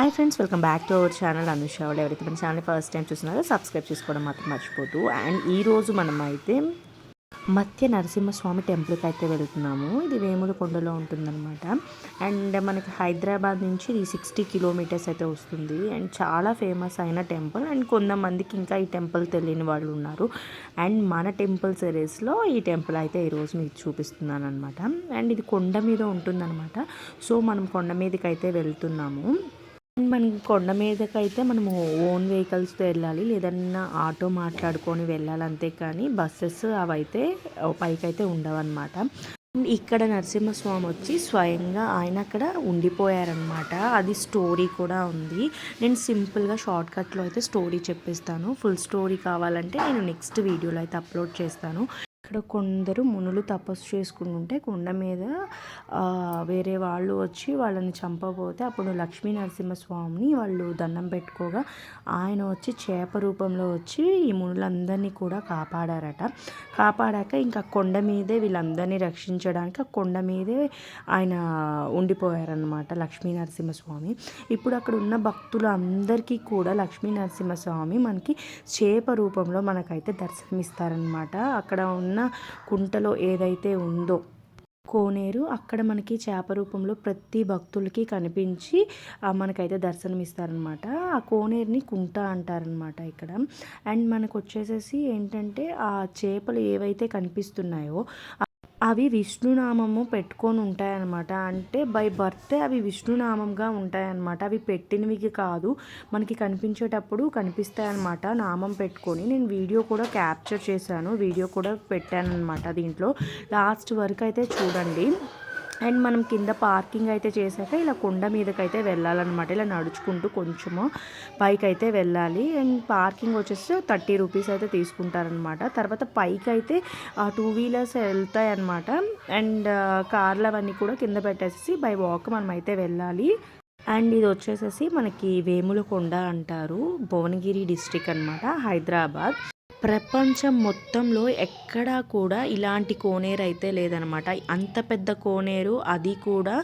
Hi friends welcome back to our channel Anusha వాళ్ళు ఎవరైతే మన ఛానల్ ఫస్ట్ టైం చూస్తున్నారో సబ్స్క్రైబ్ చేసుకోవడం మాత్రం మర్చిపోదు అండ్ ఈరోజు మనం అయితే మత్య నరసింహస్వామి టెంపుల్కి అయితే వెళ్తున్నాము. ఇది వేముల కొండలో ఉంటుందన్నమాట. అండ్ మనకి హైదరాబాద్ నుంచి ఇది సిక్స్టీ కిలోమీటర్స్ అయితే వస్తుంది. అండ్ చాలా ఫేమస్ అయిన టెంపుల్ అండ్ కొంతమందికి ఇంకా ఈ టెంపుల్ తెలియని వాళ్ళు ఉన్నారు. అండ్ మన టెంపుల్ సిరీస్లో ఈ టెంపుల్ అయితే ఈరోజు మీకు చూపిస్తున్నాను అనమాట అండ్ ఇది కొండ మీద ఉంటుందన్నమాట. సో మనం కొండ మీదకి అయితే వెళ్తున్నాము. మనం కొండ మీదకి అయితే మనము ఓన్ వెహికల్స్తో వెళ్ళాలి. లేదన్నా ఆటో మాట్లాడుకొని వెళ్ళాలి అంతే కానీ బస్సెస్ అవైతే పైకి అయితే ఉండవన్నమాట. ఇక్కడ నరసింహస్వామి వచ్చి స్వయంగా ఆయన అక్కడ ఉండిపోయారనమాట అది స్టోరీ కూడా ఉంది. నేను సింపుల్గా షార్ట్కట్లో అయితే స్టోరీ చెప్పేస్తాను. ఫుల్ స్టోరీ కావాలంటే నేను నెక్స్ట్ వీడియోలో అయితే అప్లోడ్ చేస్తాను. ఇక్కడ కొందరు మునులు తపస్సు చేసుకుంటుంటే కొండ మీద వేరే వాళ్ళు వచ్చి వాళ్ళని చంపబోతే అప్పుడు లక్ష్మీ నరసింహస్వామిని వాళ్ళు దండం పెట్టుకోగా ఆయన వచ్చి చేప రూపంలో వచ్చి ఈ మునులందరినీ కూడా కాపాడారట. కాపాడాక ఇంకా కొండ మీదే వీళ్ళందరినీ రక్షించడానికి ఆ కొండ మీదే ఆయన ఉండిపోయారనమాట లక్ష్మీ నరసింహస్వామి. ఇప్పుడు అక్కడ ఉన్న భక్తులు అందరికీ కూడా లక్ష్మీ నరసింహస్వామి మనకి చేప రూపంలో మనకైతే దర్శనమిస్తారనమాట అక్కడ ఉన్న కుంటలో ఏదైతే ఉందో కోనేరు అక్కడ మనకి చేప రూపంలో ప్రతి భక్తులకి కనిపించి మనకైతే దర్శనమిస్తారనమాట ఆ కోనేరుని కుంట అంటారనమాట ఇక్కడ. అండ్ మనకు వచ్చేసేసి ఏంటంటే ఆ చేపలు ఏవైతే కనిపిస్తున్నాయో అవి విష్ణునామము పెట్టుకొని ఉంటాయన్నమాట అంటే బై బర్త్ అవి విష్ణునామంగా ఉంటాయన్నమాట. అవి పెట్టినవి కాదు మనకి కనిపించేటప్పుడు కనిపిస్తాయన్నమాట నామం పెట్టుకొని. నేను వీడియో కూడా క్యాప్చర్ చేశాను వీడియో కూడా పెట్టాను అనమాట దీంట్లో. లాస్ట్ వరకు అయితే చూడండి. అండ్ మనం కింద పార్కింగ్ అయితే చేశాక ఇలా కొండ మీదకి అయితే వెళ్ళాలన్నమాట. ఇలా నడుచుకుంటూ కొంచెము పైకి అయితే వెళ్ళాలి. అండ్ పార్కింగ్ వచ్చేసి థర్టీ రూపీస్ అయితే తీసుకుంటారనమాట తర్వాత పైకి అయితే టూ వీలర్స్ వెళ్తాయి అనమాట అండ్ కార్లు అవన్నీ కూడా కింద పెట్టేసి బై వాక్ మనం అయితే వెళ్ళాలి. అండ్ ఇది వచ్చేసేసి మనకి వేములకొండ అంటారు. భువనగిరి డిస్టిక్ అనమాట హైదరాబాద్. ప్రపంచం మొత్తంలో ఎక్కడా కూడా ఇలాంటి కోనేరు అయితే లేదనమాట. అంత పెద్ద కోనేరు అది కూడా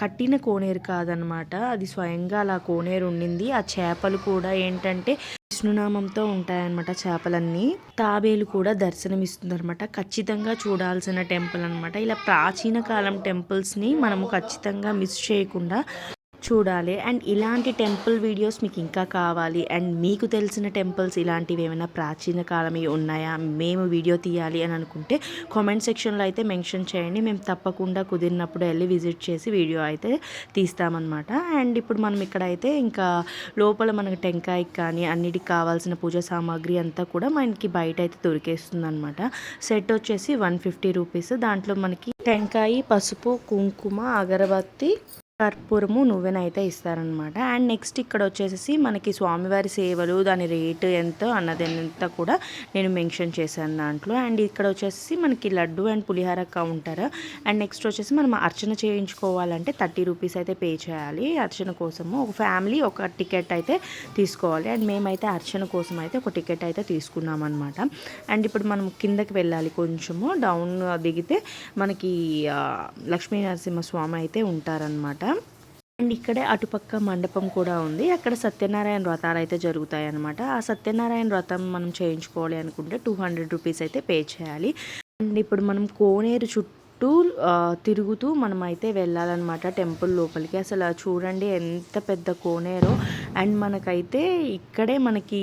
కట్టిన కోనేరు కాదనమాట. అది స్వయంగా అలా కోనేరు ఉండింది. ఆ చేపలు కూడా ఏంటంటే విష్ణునామంతో ఉంటాయన్నమాట చేపలన్నీ. తాబేలు కూడా దర్శనం ఇస్తుంది అనమాట ఖచ్చితంగా చూడాల్సిన టెంపుల్ అనమాట. ఇలా ప్రాచీన కాలం టెంపుల్స్ని మనము ఖచ్చితంగా మిస్ చేయకుండా చూడాలి. అండ్ ఇలాంటి టెంపుల్ వీడియోస్ మీకు ఇంకా కావాలి. అండ్ మీకు తెలిసిన టెంపుల్స్ ఇలాంటివి ఏమైనా ప్రాచీన కాలమే ఉన్నాయా? మేము వీడియో తీయాలి అని అనుకుంటే కామెంట్ సెక్షన్లో అయితే మెన్షన్ చేయండి. మేము తప్పకుండా కుదిరినప్పుడు వెళ్ళి విజిట్ చేసి వీడియో అయితే తీస్తామన్నమాట. అండ్ ఇప్పుడు మనం ఇక్కడ అయితే ఇంకా లోపల మనకు టెంకాయకి కానీ అన్నిటికి కావాల్సిన పూజ సామాగ్రి అంతా కూడా మనకి బయట అయితే దొరికేస్తుంది అనమాట సెట్ వచ్చేసి వన్ ఫిఫ్టీ రూపీస్ దాంట్లో మనకి టెంకాయ పసుపు కుంకుమ అగరబత్తి కర్పూరము నువ్వెనైతే ఇస్తారనమాట. అండ్ నెక్స్ట్ ఇక్కడ వచ్చేసి మనకి స్వామివారి సేవలు దాని రేటు ఎంత అన్నది ఎంత కూడా నేను మెన్షన్ చేశాను దాంట్లో. అండ్ ఇక్కడ వచ్చేసి మనకి laddu and pulihora counter. And next వచ్చేసి మనం అర్చన చేయించుకోవాలంటే థర్టీ రూపీస్ అయితే పే చేయాలి. అర్చన కోసము ఒక ఫ్యామిలీ ఒక టికెట్ అయితే తీసుకోవాలి. అండ్ మేమైతే అర్చన కోసం అయితే ఒక టికెట్ అయితే తీసుకున్నాం అనమాట అండ్ ఇప్పుడు మనం కిందకి వెళ్ళాలి కొంచెము. డౌన్ దిగితే మనకి లక్ష్మీ నరసింహ స్వామి అయితే ఉంటారనమాట. అండ్ ఇక్కడే అటుపక్క మండపం కూడా ఉంది. అక్కడ సత్యనారాయణ వ్రతాలు అయితే జరుగుతాయి అనమాట ఆ సత్యనారాయణ వ్రతం మనం చేయించుకోవాలి అనుకుంటే టూ హండ్రెడ్ రూపీస్ అయితే పే చేయాలి. అండ్ ఇప్పుడు మనం కోనేరు చుట్టూ చుట్టూ తిరుగుతూ మనం అయితే వెళ్ళాలన్నమాట టెంపుల్ లోపలికి. అసలు చూడండి ఎంత పెద్ద కోనేరో. అండ్ మనకైతే ఇక్కడే మనకి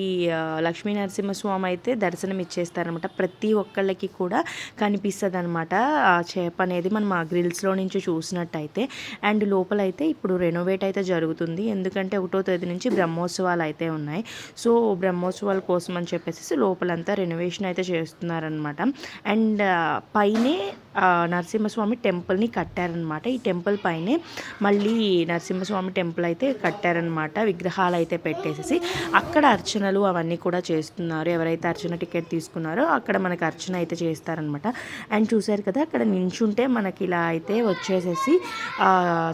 లక్ష్మీ నరసింహస్వామి అయితే దర్శనం ఇచ్చేస్తారనమాట ప్రతి ఒక్కళ్ళకి కూడా కనిపిస్తుంది అనమాట ఆ చేప అనేది మనం ఆ గ్రిల్స్లో నుంచి చూసినట్టయితే. అండ్ లోపలైతే ఇప్పుడు రెనోవేట్ అయితే జరుగుతుంది. ఎందుకంటే ఒకటో తేదీ నుంచి బ్రహ్మోత్సవాలు అయితే ఉన్నాయి. సో బ్రహ్మోత్సవాల కోసం అని చెప్పేసి లోపలంతా రెనోవేషన్ అయితే చేస్తున్నారనమాట అండ్ పైనే నరసింహస్వామి టెంపుల్ని కట్టారనమాట ఈ టెంపుల్ పైనే మళ్ళీ నరసింహస్వామి టెంపుల్ అయితే కట్టారనమాట విగ్రహాలు అయితే పెట్టేసేసి. అక్కడ అర్చనలు అవన్నీ కూడా చేస్తున్నారు. ఎవరైతే అర్చన టికెట్ తీసుకున్నారో అక్కడ మనకి అర్చన అయితే చేస్తారనమాట అండ్ చూశారు కదా అక్కడ నించుంటే మనకి ఇలా అయితే వచ్చేసేసి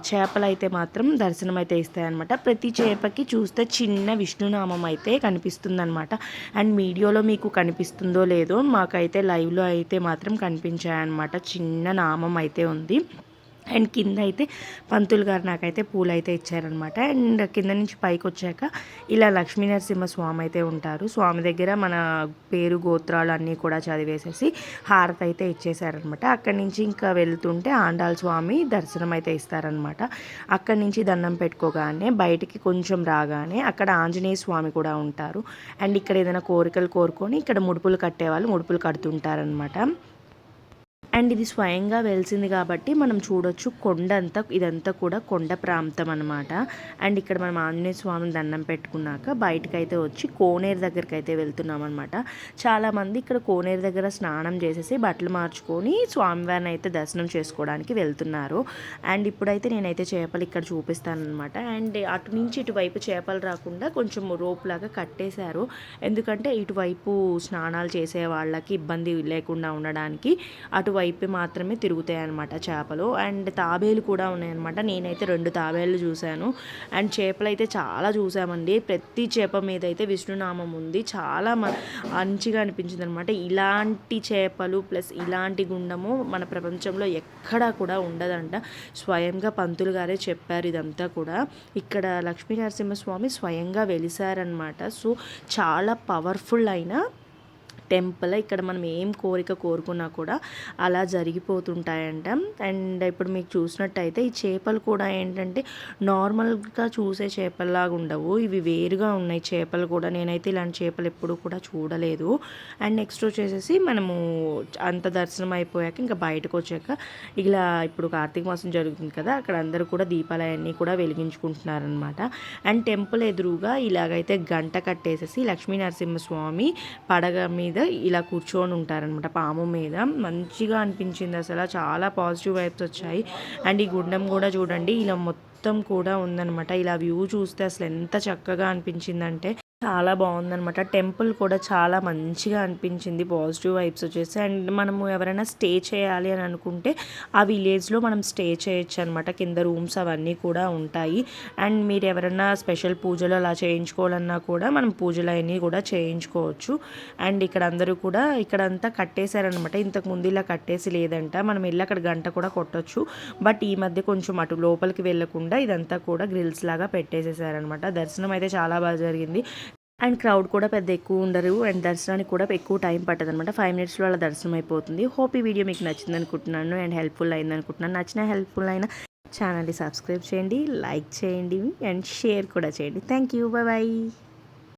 చేపలు అయితే మాత్రం దర్శనం అయితే ఇస్తాయన్నమాట. ప్రతి చేపకి చూస్తే చిన్న విష్ణునామం అయితే కనిపిస్తుందన్నమాట. అండ్ వీడియోలో మీకు కనిపిస్తుందో లేదో మాకైతే లైవ్లో అయితే మాత్రం కనిపించాయన్నమాట. చిన్న నామం అయితే ఉంది. అండ్ కింద అయితే పంతులు గారు నాకైతే పూలు అయితే ఇచ్చారనమాట అండ్ కింద నుంచి పైకి వచ్చాక ఇలా లక్ష్మీనరసింహ స్వామి అయితే ఉంటారు. స్వామి దగ్గర మన పేరు గోత్రాలు అన్నీ కూడా చదివేసేసి హారతి అయితే ఇచ్చేసారనమాట అక్కడి నుంచి ఇంకా వెళ్తుంటే ఆండాల్ స్వామి దర్శనం అయితే ఇస్తారనమాట అక్కడి నుంచి దండం పెట్టుకోగానే బయటికి కొంచెం రాగానే అక్కడ ఆంజనేయ స్వామి కూడా ఉంటారు. అండ్ ఇక్కడ ఏదైనా కోరికలు కోరుకొని ఇక్కడ ముడుపులు కట్టేవాళ్ళు ముడుపులు కడుతుంటారనమాట అండ్ ఇది స్వయంగా వెలిసింది కాబట్టి మనం చూడొచ్చు కొండ అంతా ఇదంతా కూడా కొండ ప్రాంతం అనమాట అండ్ ఇక్కడ మనం ఆంజనేయ స్వామిని దండం పెట్టుకున్నాక బయటకైతే వచ్చి కోనేరు దగ్గరికి అయితే వెళ్తున్నాం అనమాట చాలామంది ఇక్కడ కోనేరు దగ్గర స్నానం చేసేసి బట్టలు మార్చుకొని స్వామివారిని అయితే దర్శనం చేసుకోవడానికి వెళ్తున్నారు. అండ్ ఇప్పుడైతే నేనైతే చేపలు ఇక్కడ చూపిస్తాను అనమాట అండ్ అటు నుంచి ఇటువైపు చేపలు రాకుండా కొంచెం రోప్ లాగా కట్టేశారు. ఎందుకంటే ఇటువైపు స్నానాలు చేసే వాళ్ళకి ఇబ్బంది లేకుండా ఉండడానికి అటువైపు వైపు మాత్రమే తిరుగుతాయి అనమాట చేపలు. అండ్ తాబేలు కూడా ఉన్నాయన్నమాట. నేనైతే రెండు తాబేలు చూశాను. అండ్ చేపలు అయితే చాలా చూసామండి. ప్రతి చేప మీద అయితే విష్ణునామం ఉంది. చాలా మంచిగా అనిపించింది అనమాట ఇలాంటి చేపలు ప్లస్ ఇలాంటి గుండము మన ప్రపంచంలో ఎక్కడా కూడా ఉండదంట. స్వయంగా పంతులు గారే చెప్పారు ఇదంతా కూడా. ఇక్కడ లక్ష్మీ నరసింహస్వామి స్వయంగా వెలిసారనమాట సో చాలా పవర్ఫుల్ అయిన టెంపుల్ ఇక్కడ మనం ఏం కోరిక కోరుకున్నా కూడా అలా జరిగిపోతుంటాయంట. అండ్ ఇప్పుడు మీకు చూసినట్టయితే ఈ చేపలు కూడా ఏంటంటే నార్మల్గా చూసే చేపల్లాగా ఉండవు. ఇవి వేరుగా ఉన్నాయి చేపలు కూడా. నేనైతే ఇలాంటి చేపలు ఎప్పుడు కూడా చూడలేదు. అండ్ నెక్స్ట్ వచ్చేసేసి మనము అంత దర్శనం అయిపోయాక ఇంకా బయటకు వచ్చాక ఇలా ఇప్పుడు కార్తీక మాసం జరుగుతుంది కదా అక్కడ అందరూ కూడా దీపాలయన్నీ కూడా వెలిగించుకుంటున్నారనమాట అండ్ టెంపుల్ ఎదురుగా ఇలాగైతే గంట కట్టేసేసి లక్ష్మీ నరసింహస్వామి పడగ మీద ఇలా కూర్చొని ఉంటారనమాట పాము మీద. మంచిగా అనిపించింది అసలు. చాలా పాజిటివ్ వైబ్స్ వచ్చాయి. అండ్ ఈ గుండం కూడా చూడండి ఇలా మొత్తం కూడా ఉందనమాట ఇలా వ్యూ చూస్తే అసలు ఎంత చక్కగా అనిపించిందంటే చాలా బాగుందనమాట టెంపుల్ కూడా చాలా మంచిగా అనిపించింది పాజిటివ్ వైబ్స్ వచ్చేసి. అండ్ మనము ఎవరైనా స్టే చేయాలి అని అనుకుంటే ఆ విలేజ్లో మనం స్టే చేయొచ్చు అనమాట కింద రూమ్స్ అవన్నీ కూడా ఉంటాయి. అండ్ మీరు ఎవరైనా స్పెషల్ పూజలు అలా చేయించుకోవాలన్నా కూడా మనం పూజలు అవన్నీ కూడా చేయించుకోవచ్చు. అండ్ ఇక్కడ అందరూ కూడా ఇక్కడ అంతా కట్టేశారనమాట ఇంతకు ముందు ఇలా కట్టేసి లేదంట. మనం వెళ్ళి అక్కడ గంట కూడా కొట్టచ్చు. బట్ ఈ మధ్య కొంచెం అటు లోపలికి వెళ్ళకుండా ఇదంతా కూడా గ్రిల్స్ లాగా పెట్టేసేసారనమాట దర్శనం అయితే చాలా బాగా జరిగింది. అండ్ క్రౌడ్ కూడా పెద్ద ఎక్కువ ఉండరు అండ్ దర్శనానికి కూడా ఎక్కువ టైం పట్టదు అనమాట ఫైవ్ మినిట్స్లో అలా దర్శనం అయిపోతుంది. హోప్ ఈ వీడియో మీకు నచ్చింది అనుకుంటున్నాను అండ్ హెల్ప్ఫుల్ అయింది అనుకుంటున్నాను. నచ్చిన హెల్ప్ఫుల్ అయిన ఛానల్ని సబ్స్క్రైబ్ చేయండి లైక్ చేయండి అండ్ షేర్ కూడా చేయండి. Thank you bye bye